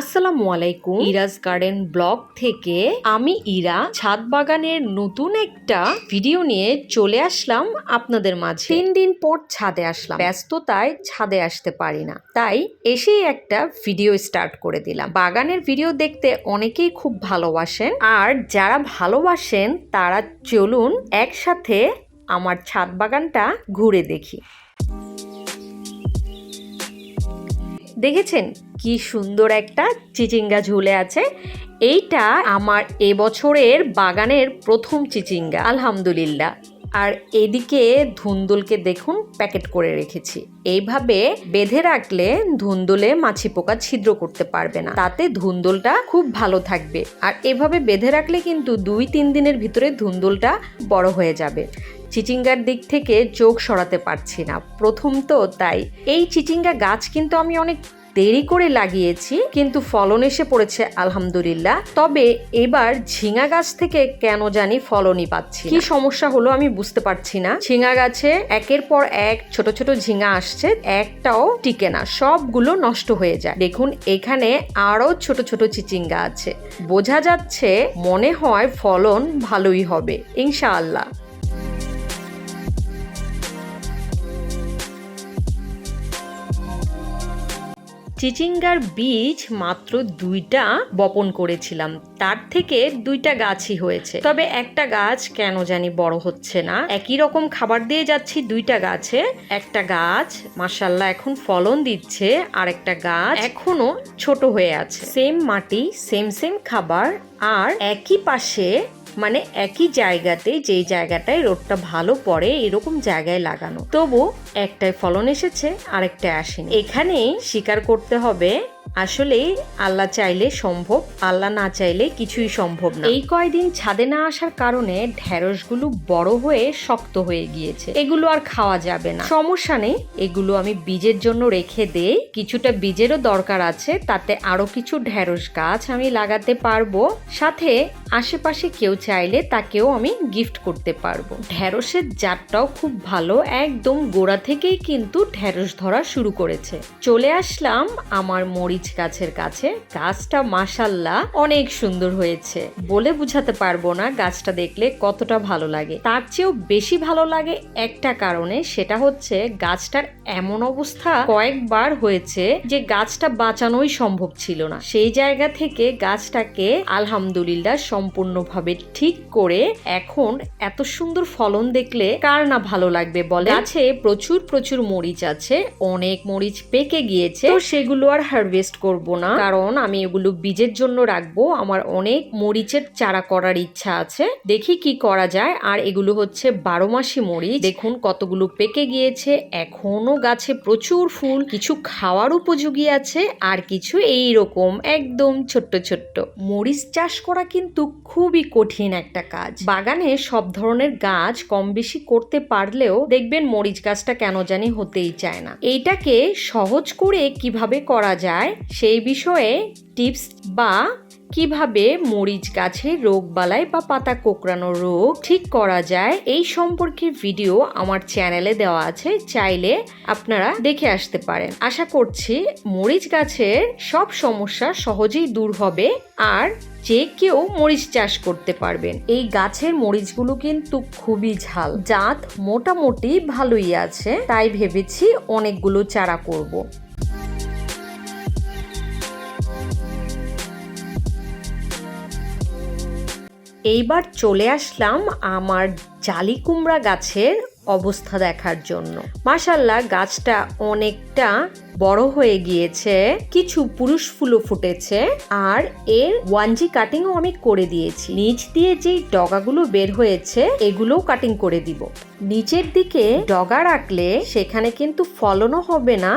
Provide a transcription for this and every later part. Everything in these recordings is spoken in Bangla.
আসসালামু আলাইকুম। ইরাজ গার্ডেন ব্লগ থেকে আমি ইরা, ছাদ বাগানের নতুন একটা ভিডিও নিয়ে চলে আসলাম আপনাদের মাঝে। তিন দিন পর ছাদে আসলাম। ব্যস্ততায় ছাদে আসতে পারি না। তাই এসেই একটা ভিডিও স্টার্ট করে দিলাম। বাগানের ভিডিও দেখতে অনেকেই খুব ভালোবাসেন। আর যারা ভালোবাসেন, তারা চলুন একসাথে আমার ছাদ বাগানটা ঘুরে দেখি। দেখেছেন? কি সুন্দর একটা চিচিঙ্গা ঝুলে আছে। এইটা আমার এবছরের বাগানের প্রথম চিচিঙ্গা আলহামদুলিল্লাহ। আর এদিকে ধুন্দুলকে দেখুন প্যাকেট করে রেখেছি। এইভাবে বেঁধে রাখলে ধুন্দুলে মাছি পোকা ছিদ্র করতে পারবে না। তাতে ধুন্দুলটা খুব ভালো থাকবে। আর এভাবে বেঁধে রাখলে কিন্তু দুই তিন দিনের ভিতরে ধুন্দুলটা বড় হয়ে যাবে। চিচিঙ্গার দিক থেকে চোখ সরাতে পারছি না। প্রথম তো তাই। এই চিচিঙ্গা গাছ কিন্তু আমি অনেক দেরি করে লাগিয়েছি, কিন্তু ফলন এসে পড়েছে, আলহামদুলিল্লাহ। তবে এবার ঝিঙা গাছ থেকে কেন জানি ফলনই পাচ্ছি কি সমস্যা হলো আমি বুঝতে পারছি না। ঝিঙা গাছে একের পর এক ছোট ছোট ঝিঙা আসছে, একটাও টিকে না, সবগুলো নষ্ট হয়ে যায়। দেখুন, এখানে আরও ছোট ছোট চিচিঙ্গা আছে। বোঝা যাচ্ছে মনে হয় ফলন ভালোই হবে, ইনশাআল্লাহ। চিচিঙ্গার বীজ মাত্র দুইটা বপন করেছিলাম। তার থেকে দুইটা গাছই হয়েছে। তবে একটা গাছ কেন জানি বড় হচ্ছে না। একই রকম খাবার দিয়ে যাচ্ছি দুইটা গাছে। একটা গাছ মাসাল্লাহ এখন ফলন দিচ্ছে। আর একটা গাছ এখনও ছোট হয়ে আছে। সেম মাটি, সেম সেম খাবার। আর একই পাশে মানে একই জায়গাতে যেই জায়গাটায় রোদটা ভালো পড়ে, এরকম জায়গায় লাগানো। তবু একটায় ফলন এসেছে, আরেকটায় আসেনি। এখানেই স্বীকার করতে হবে, আসলে আল্লাহ চাইলে সম্ভব, আল্লাহ না চাইলে কিছুই সম্ভব না। এই কয়দিন ছাদে না আসার কারণে ঢেঁড়সগুলো বড় হয়ে শক্ত হয়ে গিয়েছে। এগুলো আর খাওয়া যাবে না। সমস্যা নেই, এগুলো আমি বীজের জন্য রেখে দেই। কিছুটা বীজেরও দরকার আছে, তাতে আরও কিছু ঢেঁড়স গাছ আমি লাগাতে পারব। সাথে আশেপাশে কেউ চাইলে তাকেও আমি গিফট করতে পারব। ঢেঁড়সের জাতটাও খুব ভালো, একদম গোড়া থেকেই কিন্তু ঢেঁড়স ধরা শুরু করেছে। চলে আসলাম আমার মরিচ গাছের কাছে। গাছটা মাসাল্লাহ অনেক সুন্দর হয়েছে। বলে বুঝাতে পারব না গাছটা দেখলে কতটা ভালো লাগে। তার চেয়েও বেশি ভালো লাগে একটা কারণে, সেটা হচ্ছে গাছটার এমন অবস্থা কয়েকবার হয়েছে যে গাছটা বাঁচানোই সম্ভব ছিল না। সেই জায়গা থেকে গাছটাকে আলহামদুলিল্লাহ সম্পূর্ণভাবে ঠিক করে এখন এত সুন্দর ফলন দেখলে কার না ভালো লাগবে বলে? আছে, প্রচুর প্রচুর মরিচ আছে, অনেক মরিচ পেকে গিয়েছে। তো সেগুলো আর হারভেস্ট করব না, কারণ আমি এগুলো বীজের জন্য রাখব। আমার অনেক মরিচের চারা করার ইচ্ছা আছে। দেখি কি করা যায়। আর এগুলো হচ্ছে বারো মাসি মরিচ। দেখুন কতগুলো পেকে গিয়েছে। এখনও গাছে প্রচুর ফুল। কিছু খাওয়ার উপযোগী আছে। আর কিছু এই রকম একদম ছোট্ট ছোট্ট। মরিচ চাষ করা কিন্তু খুবই কঠিন একটা কাজ। বাগানে সব ধরনের গাছ কম বেশি করতে পারলেও দেখবেন মরিচ গাছটা কেন জানি হতেই চায় না। এইটাকে সহজ করে কীভাবে করা যায় সেই বিষয়ে টিপস বা কীভাবে মরিচ গাছে রোগ বালাই বা পাতা কোকড়ানো রোগ ঠিক করা যায়, এই সম্পর্কে ভিডিও আমার চ্যানেলে দেওয়া আছে, চাইলে আপনারা দেখে আসতে পারেন আশা করছি মরিচ গাছের সব সমস্যা সহজেই দূর হবে আর যে কেউ মরিচ চাষ করতে পারবেন এই গাছের মরিচগুলো কিন্তু খুবই ঝাল, জাত মোটামুটি ভালোই আছে, তাই ভেবেছি অনেকগুলো চারা করব। এইবার চলে আসলাম আমার জালি কুমড়া গাছের অবস্থা দেখার জন্য। মাসাল্লাহ গাছটা অনেকটা বড় হয়ে গিয়েছে। কিছু পুরুষ ফুলও ফুটেছে আর এর ওয়ানজি কাটিংও আমি করে দিয়েছি। নিচ দিয়ে যেই ডগাগুলো বের হয়েছে, এগুলোও কাটিং করে দিব। নিচের দিকে ডগা রাখলে সেখানে কিন্তু ফলনও হবে না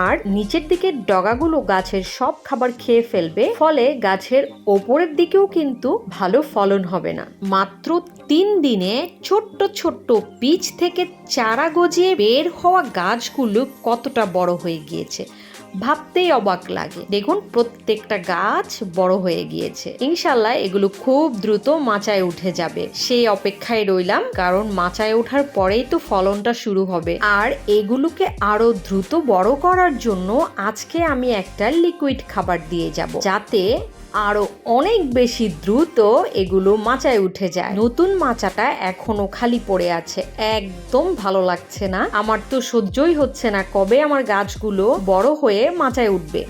আর নিচের দিকে ডগাগুলো গাছের সব খাবার খেয়ে ফেলবে। ফলে গাছের ওপরের দিকেও কিন্তু ভালো ফলন হবে না। মাত্র তিন দিনে ছোট্ট ছোট্ট বীজ থেকে চারা গজিয়ে বের হওয়া গাছগুলো কতটা বড় হয়ে গিয়েছে, ভাবতেই অবাক লাগে। দেখুন, প্রত্যেকটা গাছ বড় হয়ে গিয়েছে। ইনশাল্লাহ এগুলো খুব দ্রুত মাচায় উঠে যাবে। সেই অপেক্ষায় রইলাম, কারণ মাচায় ওঠার পরেই তো ফলনটা শুরু হবে। আর এগুলোকে আরও দ্রুত বড় করার জন্য আজকে আমি একটা লিকুইড খাবার দিয়ে যাব, যাতে আরও অনেক বেশি দ্রুত এগুলো মাচায় উঠে যায়। নতুন মাচাটা এখনও খালি পড়ে আছে। একদম ভালো লাগছে না। আমার তো সহ্যই হচ্ছে না কবে আমার গাছগুলো বড় হয়ে মাচায় উঠবে।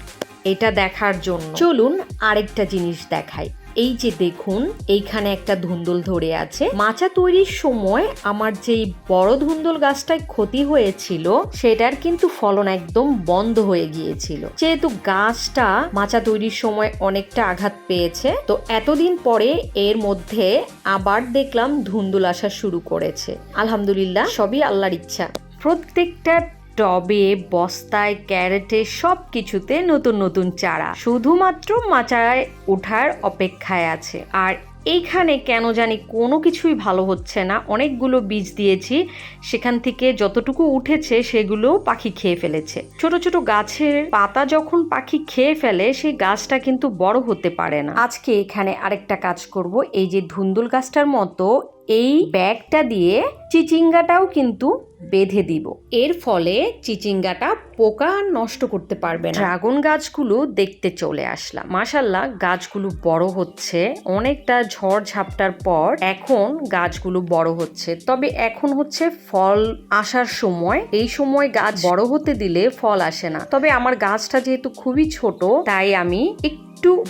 এটা দেখার জন্য। চলুন আরেকটা জিনিস দেখাই। এই যে দেখুন, এইখানে একটা ধুন্দুল ধরে আছে। মাচা তৈরির সময় আমার যেই বড় ধুন্দুল গাছটায় ক্ষতি হয়েছিল, সেটার কিন্তু ফলন একদম বন্ধ হয়ে গিয়েছিল। যেহেতু গাছটা মাচা তৈরির সময় অনেকটা আঘাত পেয়েছে, তো এতদিন পরে এর মধ্যে আবার দেখলাম ধুন্দুল আসা শুরু করেছে। আলহামদুলিল্লাহ, সবই আল্লাহর ইচ্ছা। প্রত্যেকটা টবে, বস্তায়, ক্যারেটে সব কিছুতে নতুন নতুন চারা। শুধুমাত্র মাচায় ওঠার অপেক্ষায় আছে। আর এইখানে কেন জানি কোনো কিছুই ভালো হচ্ছে না। অনেকগুলো বীজ দিয়েছি। সেখান থেকে যতটুকু উঠেছে সেগুলো পাখি খেয়ে ফেলেছে। ছোট ছোট গাছের পাতা যখন পাখি খেয়ে ফেলে, সেই গাছটা কিন্তু বড় হতে পারে না। আজকে এখানে আরেকটা কাজ করব। এই যে ধুন্দুল গাছটার মতো এই ব্যাগটা দিয়ে চিচিঙ্গাটাও কিন্তু বেঁধে দিব। এর ফলে চিচিঙ্গাটা পোকা নষ্ট করতে পারবে না। ড্রাগন গাছগুলো দেখতে চলে আসলাম। মাসাল্লাহ গাছগুলো বড় হচ্ছে। অনেকটা ঝড় ঝাপটার পর এখন গাছগুলো বড় হচ্ছে। তবে এখন হচ্ছে ফল আসার সময়। এই সময় গাছ বড় হতে দিলে ফল আসে না। তবে আমার গাছটা যেহেতু খুবই ছোট তাই আমি একটু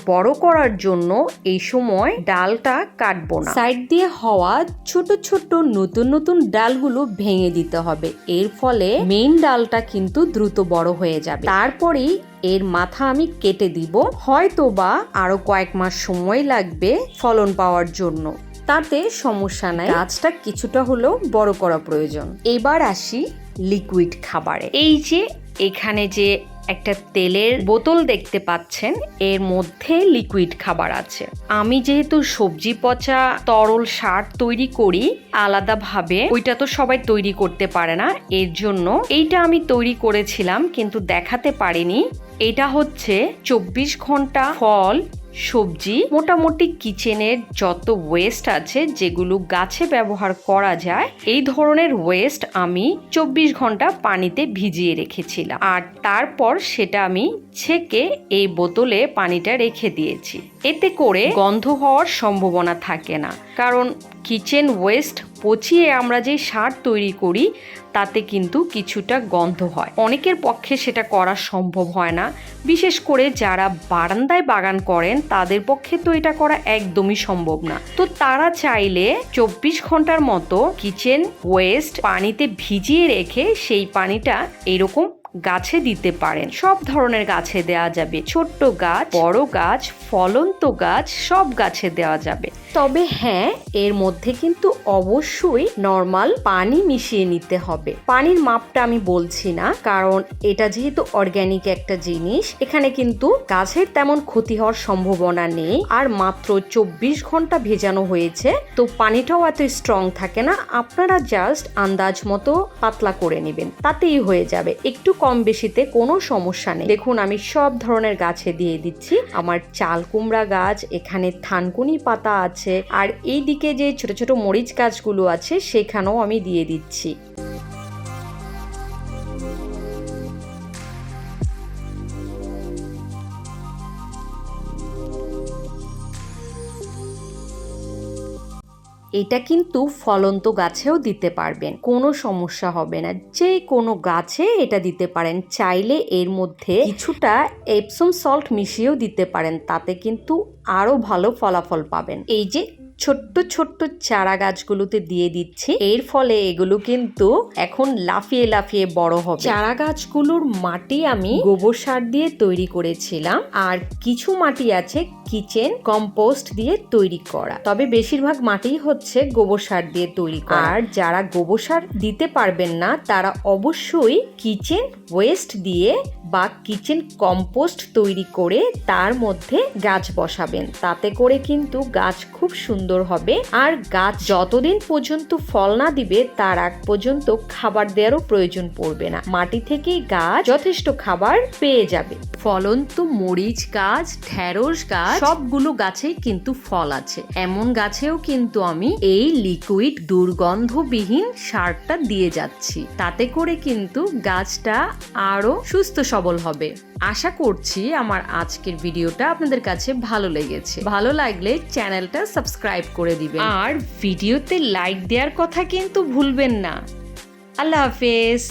বড় করার জন্য এই সময় ডালটা কাটবো না। সাইড দিয়ে হওয়া ছোট ছোট নতুন নতুন ডালগুলো ভেঙে দিতে হবে। এর ফলে মেইন ডালটা কিন্তু দ্রুত বড় হয়ে যাবে। তারপরেই এর মাথা আমি কেটে দিব। হয়তো বা আরও কয়েক মাস সময় লাগবে ফলন পাওয়ার জন্য। তাতে সমস্যা নাই। গাছটা কিছুটা হলেও বড় করা প্রয়োজন। এবার আসি লিকুইড খাবারে। এই যে এখানে যে একটা তেলের বোতল দেখতে পাচ্ছেন। এর মধ্যে লিকুইড খাবার আছে। আমি যেহেতু সবজি পচা, তরল সার তৈরি করি আলাদাভাবে, ওইটা তো সবাই তৈরি করতে পারে না। এর জন্য এইটা আমি তৈরি করেছিলাম, কিন্তু দেখাতে পারিনি। এটা হচ্ছে চব্বিশ ঘণ্টা ফল সবজি, মোটামুটি কিচেনের যত ওয়েস্ট আছে যেগুলো গাছে ব্যবহার করা যায়, এই ধরনের ওয়েস্ট আমি চব্বিশ ঘণ্টা পানিতে ভিজিয়ে রেখেছিলাম। আর তারপর সেটা আমি ছেঁকে এই বোতলে পানিটা রেখে দিয়েছি। এতে করে গন্ধ হওয়ার সম্ভাবনা থাকে না। কারণ কিচেন ওয়েস্ট পচিয়ে আমরা যে সার তৈরি করি, তাতে কিন্তু কিছুটা গন্ধ হয়। অনেকের পক্ষে সেটা করা সম্ভব হয় না। বিশেষ করে যারা বারান্দায় বাগান করেন, তাদের পক্ষে তো এটা করা একদমই সম্ভব না। তো তারা চাইলে চব্বিশ ঘণ্টার মতো কিচেন ওয়েস্ট পানিতে ভিজিয়ে রেখে সেই পানিটা এরকম গাছে দিতে পারেন। সব ধরনের গাছে দেওয়া যাবে। ছোট্ট গাছ, বড় গাছ, ফলন্ত গাছ, সব গাছে দেওয়া যাবে। তবে হ্যাঁ এর মধ্যে কিন্তু অবশ্যই নর্মাল পানি মিশিয়ে নিতে হবে। পানির মাপটা আমি বলছি না, কারণ এটা যেহেতু অর্গ্যানিক একটা জিনিস, এখানে কিন্তু গাছের তেমন ক্ষতি হওয়ার সম্ভাবনা নেই। আর মাত্র চব্বিশ ঘণ্টা ভেজানো হয়েছে, তো পানিটাও এত স্ট্রং থাকে না। আপনারা জাস্ট আন্দাজ মতো পাতলা করে নেবেন, তাতেই হয়ে যাবে। একটু কম বেশিতে কোনো সমস্যা নেই। দেখুন, আমি সব ধরনের গাছে দিয়ে দিচ্ছি। আমার চাল কুমড়া গাছ, এখানে থানকুনি পাতা আছে, আর এই দিকে যে ছোট ছোট মরিচ গাছগুলো আছে, সেখানেও আমি দিয়ে দিচ্ছি। এটা কিন্তু ফলন্ত গাছেও দিতে পারবেন। কোনো সমস্যা হবে না। যে কোনো গাছে এটা দিতে পারেন। চাইলে এর মধ্যে কিছুটা এপসম সল্ট মিশিয়েও দিতে পারেন। তাতে কিন্তু আরও ভালো ফলাফল পাবেন। এই যে ছোট্ট ছোট্ট চারা গাছগুলোতে দিয়ে দিচ্ছি। এর ফলে এগুলো কিন্তু এখন লাফিয়ে লাফিয়ে বড় হবে। চারা গাছগুলোর মাটি আমি গোবর সার দিয়ে তৈরি করেছিলাম। আর কিছু মাটি আছে কিচেন কম্পোস্ট দিয়ে তৈরি করা। তবে বেশিরভাগ মাটি হচ্ছে গোবর সার দিয়ে তৈরি করা। আর যারা গোবর সার দিতে পারবেন না, তারা অবশ্যই কিচেন ওয়েস্ট দিয়ে বা কিচেন কম্পোস্ট তৈরি করে তার মধ্যে গাছ বসাবেন। তাতে করে কিন্তু গাছ খুব সুন্দর সুন্দর হবে। আর গাছ যতদিন পর্যন্ত ফল না দিবে, তার আগ পর্যন্ত খাবার দেওয়ারও প্রয়োজন পড়বে না। মাটি থেকেই গাছ যথেষ্ট খাবার পেয়ে যাবে। ফলন্ত মরিচ গাছ, ঢেঁড়স গাছ, সবগুলো গাছেই কিন্তু ফল আছে। এমন গাছেও কিন্তু আমি এই লিকুইড দুর্গন্ধবিহীন সারটা দিয়ে যাচ্ছি। তাতে করে কিন্তু গাছটা আরও সুস্থ সবল হবে। আশা করছি আমার আজকের ভিডিওটা আপনাদের কাছে ভালো লেগেছে। ভালো লাগলে চ্যানেলটা সাবস্ক্রাইব করে দিবেন। আর ভিডিওতে লাইক দেওয়ার কথা কিন্তু ভুলবেন না। আল্লাহ হাফেজ।